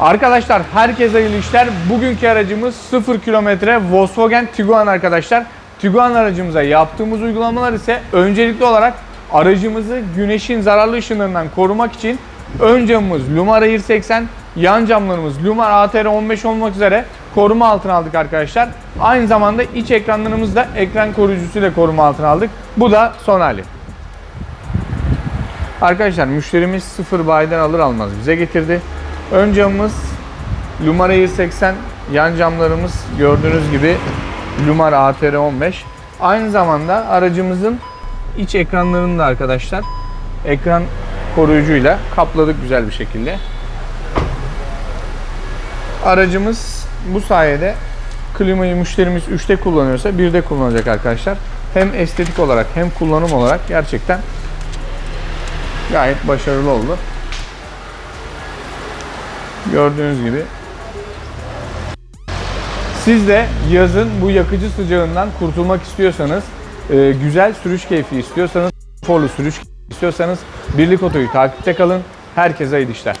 Arkadaşlar herkese hayırlı işler. Bugünkü aracımız 0 kilometre Volkswagen Tiguan arkadaşlar. Tiguan aracımıza yaptığımız uygulamalar ise öncelikli olarak aracımızı güneşin zararlı ışınlarından korumak için ön camımız Lumar Air 80, yan camlarımız Lumar ATR 15 olmak üzere koruma altına aldık arkadaşlar. Aynı zamanda iç ekranlarımızı da ekran koruyucusuyla koruma altına aldık. Bu da son hali. Arkadaşlar müşterimiz sıfır bayiden alır almaz bize getirdi. Ön camımız Lumar Air 80, yan camlarımız gördüğünüz gibi Lumar ATR 15. Aynı zamanda aracımızın iç ekranlarını da arkadaşlar ekran koruyucuyla kapladık güzel bir şekilde. Aracımız bu sayede klimayı müşterimiz 3'te kullanıyorsa 1'de kullanacak arkadaşlar. Hem estetik olarak hem kullanım olarak gerçekten gayet başarılı oldu. Gördüğünüz gibi. Siz de yazın bu yakıcı sıcağından kurtulmak istiyorsanız, e, güzel sürüş keyfi istiyorsanız, konforlu sürüş istiyorsanız Birlik Oto'yu takipte kalın. Herkese iyi işler.